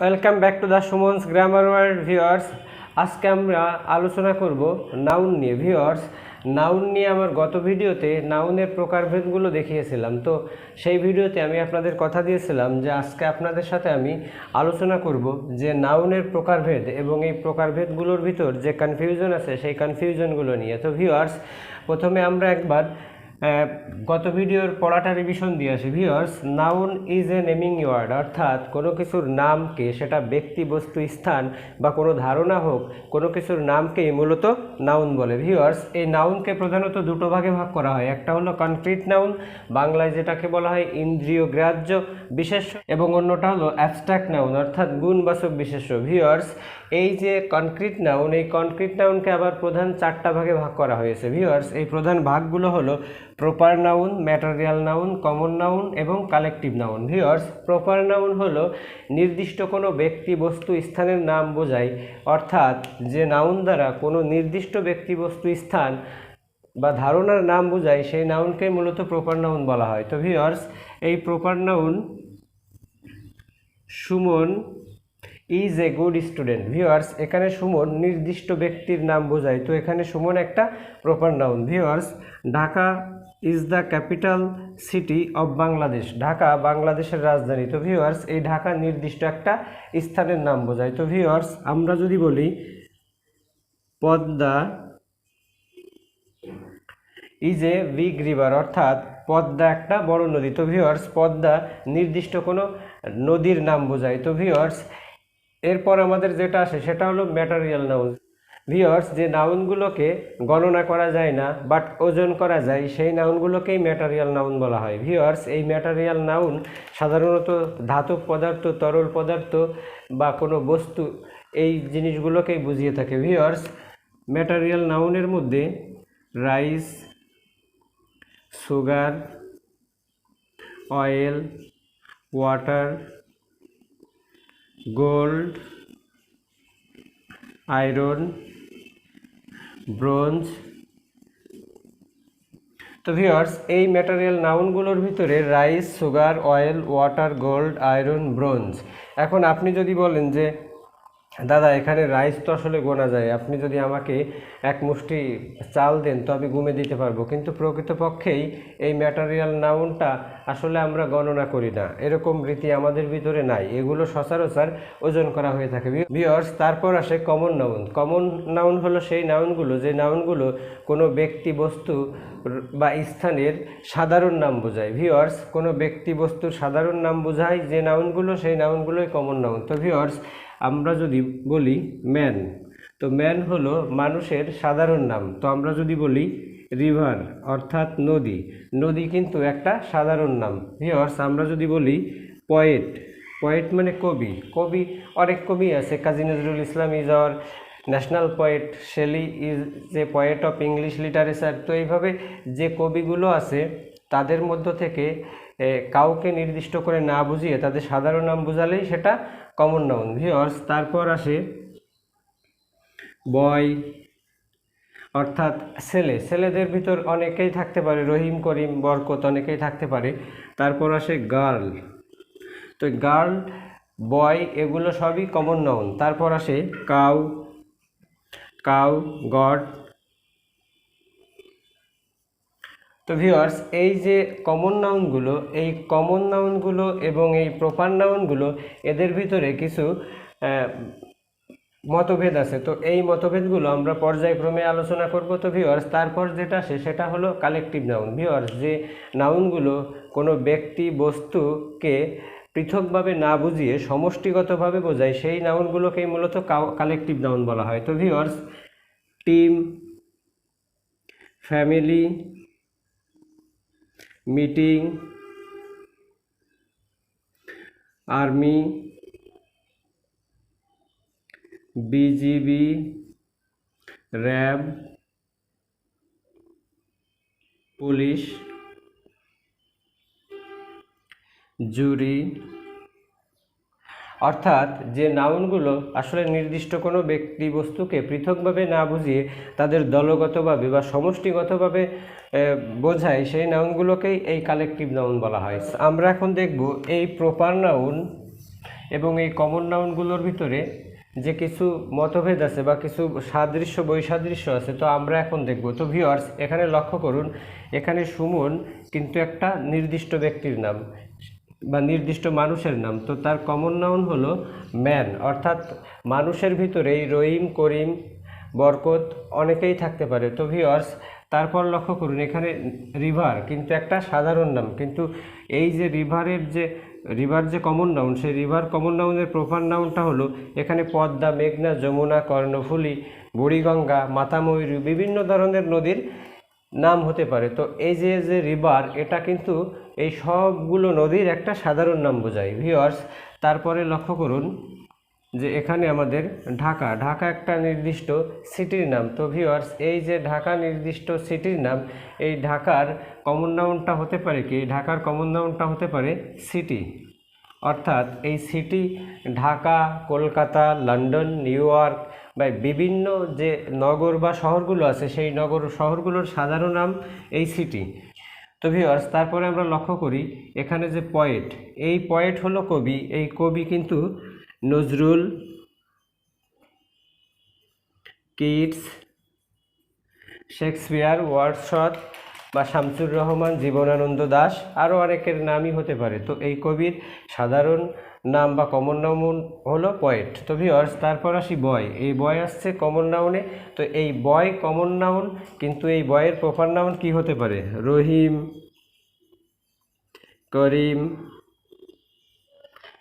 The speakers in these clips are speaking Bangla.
Welcome back to the Suman's grammar world viewers আজকে আমরা আলোচনা করব নাউন নিয়ে। ভিউয়ার্স নাউন নিয়ে আমার গত ভিডিওতে নাউনের প্রকারভেদগুলো দেখিয়েছিলাম। তো সেই ভিডিওতে আমি আপনাদের কথা দিয়েছিলাম যে আজকে আপনাদের সাথে আমি আলোচনা করব যে নাউনের প্রকারভেদ এবং এই প্রকারভেদগুলোর ভিতর যে কনফিউশন আছে সেই কনফিউশনগুলো নিয়ে। তো ভিউয়ার্স প্রথমে আমরা একবার গত ভিডিওর পড়াটা রিভিশন দিয়ে আসি viewers noun is a naming word অর্থাৎ কোনো কিছুর নামকে সেটা ব্যক্তি, বস্তু, স্থান বা কোনো ধারণা হোক, কোনো কিছুর নামকেই মূলত নাউন বলে। ভিউয়ার্স এই নাউনকে প্রধানত দুটো ভাগে ভাগ করা হয়। একটা হলো কনক্রিট নাউন বাংলায় যেটাকে বলা হয় ইন্দ্রিয় গ্রাহ্য বিশেষ্য, এবং অন্যটা হলো অ্যাবস্ট্রাক্ট নাউন অর্থাৎ গুণবাচক বিশেষ্য। ভিউয়ার্স এই যে কনক্রিট নাউন এই কনক্রিট নাউনকে আবার প্রধান চারটা ভাগে ভাগ করা হয়েছে। ভিউয়ার্স এই প্রধান ভাগগুলো হলো proper noun, material noun, common noun এবং collective noun. Viewers, proper noun হলো নির্দিষ্ট কোনো ব্যক্তি বস্তু স্থানের নাম বোঝায়, অর্থাৎ যে নাউন দ্বারা কোনো নির্দিষ্ট ব্যক্তি বস্তু স্থান বা ধারণার নাম বোঝায়, সেই নাউনকে মূলত প্রপার নাউন বলা হয়। তো ভিউয়ার্স, এই proper noun Suman is a good student viewers, এখানে সুমন নির্দিষ্ট ব্যক্তির নাম বোঝায়, তো এখানে সুমন একটা proper noun. Viewers, Dhaka is the capital city of Bangladesh Dhaka, বাংলাদেশের রাজধানী। তো ভিউয়ার্স এই ঢাকা নির্দিষ্ট একটা স্থানের নাম বোঝায়। তো ভিউয়ার্স আমরা যদি বলি Padma is a big river অর্থাৎ পদ্মা একটা বড় নদী। তো ভিউয়ার্স পদ্মা নির্দিষ্ট কোনো নদীর নাম বোঝায়। তো ভিউয়ার্স এরপর আমাদের যেটা আসে, সেটা হলো ম্যাটারিয়াল নাউন ভিউয়ার্স যে নাউনগুলোকে গণনা করা যায় না বাট ওজন করা যায়, সেই নাউনগুলোকেই ম্যাটারিয়াল নাউন বলা হয়। ভিউয়ার্স এই ম্যাটারিয়াল নাউন সাধারণত ধাতব পদার্থ, তরল পদার্থ বা কোনো বস্তু, এই জিনিসগুলোকেই বুঝিয়ে থাকে। ভিউয়ার্স ম্যাটারিয়াল নাউনের মধ্যে rice sugar oil water gold iron bronze. তো ভিওর্স এই ম্যাটারিয়াল নাউনগুলোর ভিতরে rice, sugar, oil, water, gold, iron, bronze. এখন আপনি যদি বলেন যে দাদা, এখানে রাইস তো আসলে গোনা যায়। আপনি যদি আমাকে এক মুষ্টি চাল দেন, তো আমি গুমে দিতে পারব। কিন্তু প্রকৃতপক্ষেই এই ম্যাটারিয়াল নাউনটা আসলে আমরা গণনা করি না। এরকম রীতি আমাদের ভিতরে নাই। এগুলো সচরাচর ওজন করা হয়ে থাকে। ভিওর্স তারপর আসে কমন নাউন কমন নাউন হলো সেই নাউনগুলো যে নাউনগুলো কোনো ব্যক্তি বস্তু বা স্থানের সাধারণ নাম বোঝায়। ভিওর্স কোনো ব্যক্তি বস্তুর সাধারণ নাম বোঝায় যে নাউনগুলো সেই নাউনগুলোই কমন নাউন তো ভিওর্স আমরা যদি বলি ম্যান তো ম্যান হলো মানুষের সাধারণ নাম। তো আমরা যদি বলি রিভার অর্থাৎ নদী। নদী কিন্তু একটা সাধারণ নাম। ভিওর্স আমরা যদি বলি পয়েট পয়েট মানে কবি। কবি, অনেক কবি আছে। Kazi Nazrul Islam is our national poet Shelley is the poet of English literature তো এইভাবে যে কবিগুলো আছে, তাদের মধ্য থেকে কাউকে নির্দিষ্ট করে না বুঝিয়ে, তাদের সাধারণ নাম বোঝালেই সেটা কমন নাউন ভিওর্স তারপর আসে বয়, অর্থাৎ ছেলে। ছেলেদের ভিতর অনেকেই থাকতে পারে, রহিম, করিম, বরকত অনেকেই থাকতে পারে। তারপর আসে গার্ল। তো গার্ল, বয়, এগুলো সবই কমন নাউন। তারপর আসে কাউ কাউ, গড তো ভিউয়ার্স এই যে কমন নাউনগুলো এই কমন নাউনগুলো এবং এই প্রপার নাউনগুলো এদের ভিতরে কিছু মতভেদ আছে। তো এই মতভেদগুলো আমরা পর্যায়ক্রমে আলোচনা করব। তো ভিউয়ার্স তারপর যেটা আসে সেটা হলো কালেকটিভ নাউন ভিউয়ার্স যে নাউনগুলো কোনো ব্যক্তি বস্তুকে পৃথকভাবে না বুঝিয়ে সমষ্টিগতভাবে বোঝায়, সেই নাউনগুলোকেই মূলত কালেকটিভ নাউন বলা হয়। তো viewers team family meeting army BGB RAB police jury অর্থাৎ যে নাউনগুলো আসলে নির্দিষ্ট কোনো ব্যক্তি বস্তুকে পৃথকভাবে না বুঝিয়ে তাদের দলগতভাবে বা সমষ্টিগতভাবে বোঝায়, সেই নাউনগুলোকেই এই কালেকটিভ নাউন বলা হয়। আমরা এখন দেখব এই প্রপার নাউন এবং এই কমন নাউনগুলোর ভিতরে যে কিছু মতভেদ আছে বা কিছু সাদৃশ্য, বৈসাদৃশ্য আছে, তো আমরা এখন দেখব। তো ভিওয়ার্স এখানে লক্ষ্য করুন, এখানে সুমন কিন্তু একটা নির্দিষ্ট ব্যক্তির নাম। বা নির্দিষ্ট মানুষের নাম, তো তার কমন নাউন হলো ম্যান অর্থাৎ মানুষের ভিতরেই রহিম, করিম, বরকত অনেকেই থাকতে পারে। তো ভিওয়ার্স তারপর লক্ষ্য করুন, এখানে রিভার কিন্তু একটা সাধারণ নাম, কিন্তু এই যে রিভারের যে রিভার যে কমন নাউন সেই রিভার কমন নাউনের প্রপার নাউনটা হলো এখানে পদ্মা, মেঘনা, যমুনা, কর্ণফুলী, বুড়িগঙ্গা মাতাময়ূরী বিভিন্ন ধরনের নদীর নাম হতে পারে। তো এই যে যে রিভার এটা কিন্তু এই সবগুলো নদীর একটা সাধারণ নাম বোঝায়। ভিওয়ার্স তারপরে লক্ষ্য করুন যে এখানে আমাদের ঢাকা। ঢাকা একটা নির্দিষ্ট সিটির নাম। তো ভিওয়ার্স এই যে ঢাকা নির্দিষ্ট সিটির নাম, এই ঢাকার কমন নাউনটা হতে পারে কি? ঢাকার কমন নাউনটা হতে পারে সিটি অর্থাৎ এই city Dhaka, Kolkata, London, New York বা বিভিন্ন যে নগর বা শহরগুলো আছে, সেই নগর শহরগুলোর সাধারণ নাম এই সিটি তো ভিওয়ার্স তারপরে আমরা লক্ষ্য করি এখানে যে পয়েট এই পয়েট হলো কবি, এই কবি কিন্তু নজরুল কিটস শেক্সপিয়ার ওয়ার্ডশট বা শামসুর রহমান, জীবনানন্দ দাস আরও অনেকের নামই হতে পারে। তো এই কবির সাধারণ নাম বা কমন নাম হলো পয়েট তো ভিওর্স তারপর আসি বয় এই বয় আসছে কমন নাউনে তো এই বয় কমন নাউন কিন্তু এই বয়ের প্রপার নাউন কি হতে পারে? রহিম, করিম।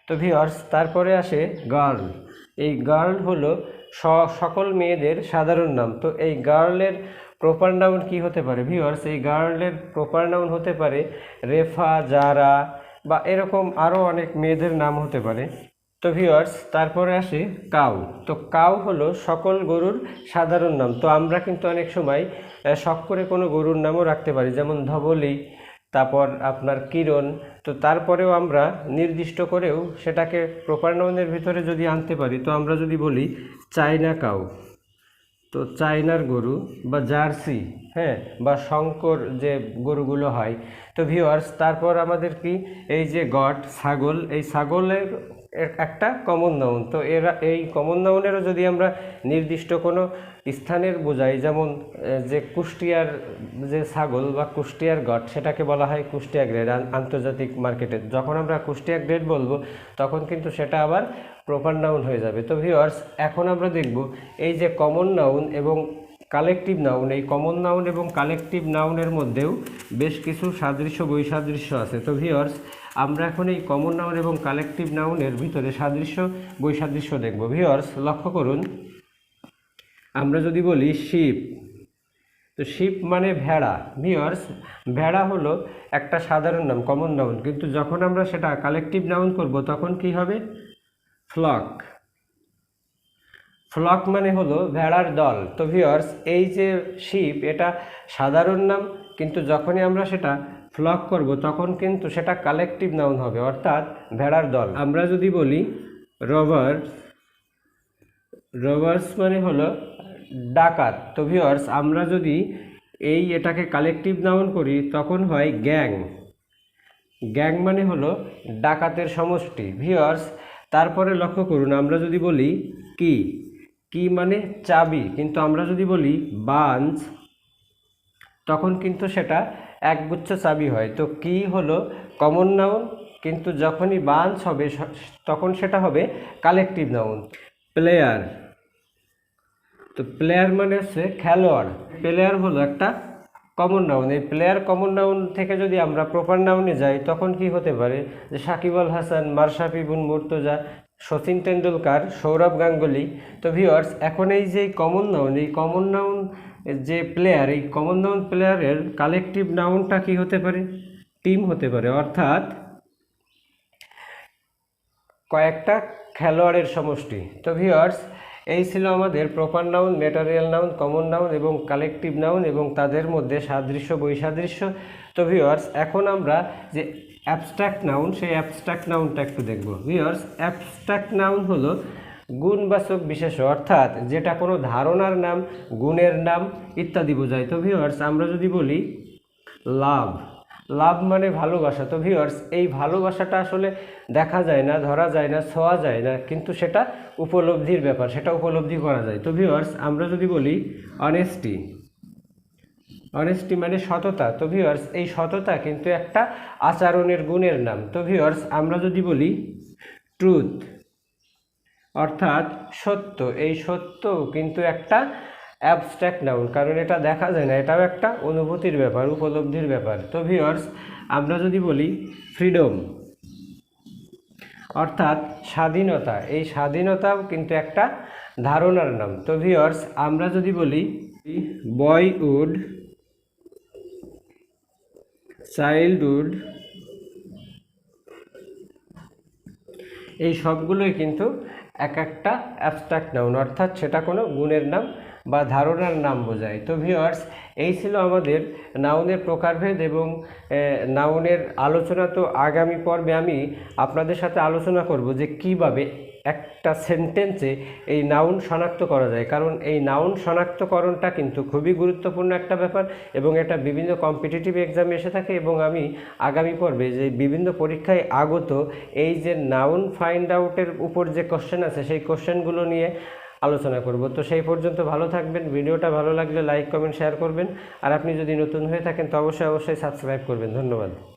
তো ভিওর্স তারপরে আসে গার্ল এই গার্ল হলো সকল মেয়েদের সাধারণ নাম। তো এই গার্লের প্রপার নাউন কি হতে পারে ভিওর্স এই গার্লের প্রপার নাউন হতে পারে, রেফা জারা বা এরকম আরও অনেক মেয়েদের নাম হতে পারে। তো ভিওর্স তারপরে আসে, কাউ। তো কাউ হলো সকল গরুর সাধারণ নাম। তো আমরা কিন্তু অনেক সময় শখ করে কোনো গরুর নামও রাখতে পারি, যেমন ধবলি, তারপর আপনার কিরণ। তো তারপরেও আমরা নির্দিষ্ট করেও সেটাকে প্রপার নাউনের ভিতরে যদি আনতে পারি, তো আমরা যদি বলি, চায়না কাউ। তো চায়নার গরু বা জার্সি হ্যাঁ বা শঙ্কর যে গরুগুলো হয়। তো ভিওয়ার্স তারপর আমাদের কি? এই যে গট ছাগল, এই ছাগলের একটা কমন নাউন তো এরা, এই কমন নাউনেরও যদি আমরা নির্দিষ্ট কোনো স্থানের বোঝাই, যেমন যে কুষ্টিয়ার যে ছাগল বা কুষ্টিয়ার গট সেটাকে বলা হয় কুষ্টিয়া গ্রেড আন্তর্জাতিক মার্কেটে। যখন আমরা কুষ্টিয়া গ্রেড বলব, তখন কিন্তু সেটা আবার প্রপার নাউন হয়ে যাবে। তো ভিওয়ার্স এখন আমরা দেখব এই যে কমন নাউন এবং কালেকটিভ নাউন এই কমন নাউন এবং কালেকটিভ নাউনের মধ্যেও বেশ কিছু সাদৃশ্য, বৈসাদৃশ্য আছে। তো ভিওয়ার্স আমরা এখন এই কমন নাউন এবং কালেকটিভ নাউনের ভিতরে সাদৃশ্য, বৈসাদৃশ্য দেখব। ভিওয়ার্স লক্ষ্য করুন, আমরা যদি বলি শিপ তো শিপ মানে ভেড়া। ভিওর্স ভেড়া হলো একটা সাধারণ নাম কমন নাউন কিন্তু যখন আমরা সেটা কালেকটিভ নাউন করব, তখন কি হবে? ফ্লক। ফ্লক মানে হলো ভেড়ার দল। তো ভিওর্স এই যে শিপ এটা সাধারণ নাম, কিন্তু যখনই আমরা সেটা ফ্লক করব, তখন কিন্তু সেটা কালেকটিভ নাউন হবে, অর্থাৎ ভেড়ার দল। আমরা যদি বলি রবার রবার্স মানে হলো ডাকাত। তো ভিওর্স আমরা যদি এই এটাকে কালেকটিভ নাউন করি, তখন হয় গ্যাং। গ্যাং মানে হলো ডাকাতের সমষ্টি। ভিওর্স তারপরে লক্ষ্য করুন, আমরা যদি বলি কি? কি মানে চাবি? কিন্তু আমরা যদি বলি বাঞ্চ, তখন কিন্তু সেটা একগুচ্ছ চাবি হয়। তো কি হলো? কমন নাউন কিন্তু যখনই বাঞ্চ হবে তখন সেটা হবে কালেকটিভ নাউন প্লেয়ার তো প্লেয়ার মানে হচ্ছে খেলোয়াড়। প্লেয়ার হলো একটা কমন নাউন এই প্লেয়ার কমন নাউন থেকে যদি আমরা প্রপার নাউনে যাই, তখন কি হতে পারে? যে সাকিব আল হাসান মারশাফি বুন মুর্তজা সচিন তেন্ডুলকার, সৌরভ গাঙ্গুলি। তো ভিওয়ার্স এখন এই যে কমন নাউন এই কমন নাউন যে প্লেয়ার এই কমন নাউন প্লেয়ারের কালেকটিভ নাউনটা কি হতে পারে? টিম হতে পারে। অর্থাৎ কয়েকটা খেলোয়াড়ের সমষ্টি। তো ভিওয়ার্স এই ছিল আমাদের proper noun material noun common noun এবং কালেকটিভ নাউন এবং তাদের মধ্যে সাদৃশ্য, বৈসাদৃশ্য। তো ভিওয়ার্স এখন আমরা যে অ্যাবস্ট্রাক্ট নাউন সেই অ্যাবস্ট্রাক্ট নাউনটা একটু দেখব। ভিওয়ার্স অ্যাবস্ট্রাক্ট নাউন হলো গুণবাচক বিশেষ অর্থাৎ যেটা কোনো ধারণার নাম, গুণের নাম ইত্যাদি বোঝায়। তো ভিওয়ার্স আমরা যদি বলি লাভ। লাভ মানে ভালোবাসা। তো ভিউয়ার্স এই ভালোবাসাটা আসলে দেখা যায় না, ধরা যায় না, ছোঁয়া যায় না, কিন্তু সেটা উপলব্ধির ব্যাপার, সেটা উপলব্ধি করা যায়। তো ভিউয়ার্স আমরা যদি বলি অনেস্টি অনেস্টি মানে সততা। তো ভিউয়ার্স এই সততা কিন্তু একটা আচরণের গুণের নাম। তো ভিউয়ার্স আমরা যদি বলি ট্রুথ অর্থাৎ সত্য, এই সত্য কিন্তু একটা অ্যাবস্ট্রাক্ট নাউন কারণ এটা দেখা যায় না, এটাও একটা অনুভূতির ব্যাপার, উপলব্ধির ব্যাপার। তো ভিউয়ার্স আমরা যদি বলি ফ্রিডম অর্থাৎ স্বাধীনতা, এই স্বাধীনতাও কিন্তু একটা ধারণার নাম। তো ভিউয়ার্স আমরা যদি বলি বয়উড চাইল্ডহুড এই সবগুলোই কিন্তু এক একটা অ্যাবস্ট্রাক্ট নাউন অর্থাৎ সেটা কোনো গুণের নাম বা ধারণার নাম বোঝায়। তো ভিওয়ার্স এই ছিল আমাদের নাউনের প্রকারভেদ এবং নাউনের আলোচনা। তো আগামী পর্বে আমি আপনাদের সাথে আলোচনা করব যে কীভাবে একটা সেন্টেন্সে এই নাউন শনাক্ত করা যায়। কারণ এই নাউন শনাক্তকরণটা কিন্তু খুবই গুরুত্বপূর্ণ একটা ব্যাপার এবং এটা বিভিন্ন কম্পিটিটিভ এক্সামে এসে থাকে এবং আমি আগামী পর্বে যে বিভিন্ন পরীক্ষায় আগত এই যে নাউন ফাইন্ড আউটের উপর যে কোশ্চেন আছে, সেই কোশ্চেনগুলো নিয়ে আলোচনা করব। তো সেই পর্যন্ত ভালো থাকবেন, ভিডিওটা ভালো লাগলে লাইক, কমেন্ট, শেয়ার করবেন। আর আপনি যদি নতুন হয়ে থাকেন, তো অবশ্যই অবশ্যই সাবস্ক্রাইব করবেন। ধন্যবাদ।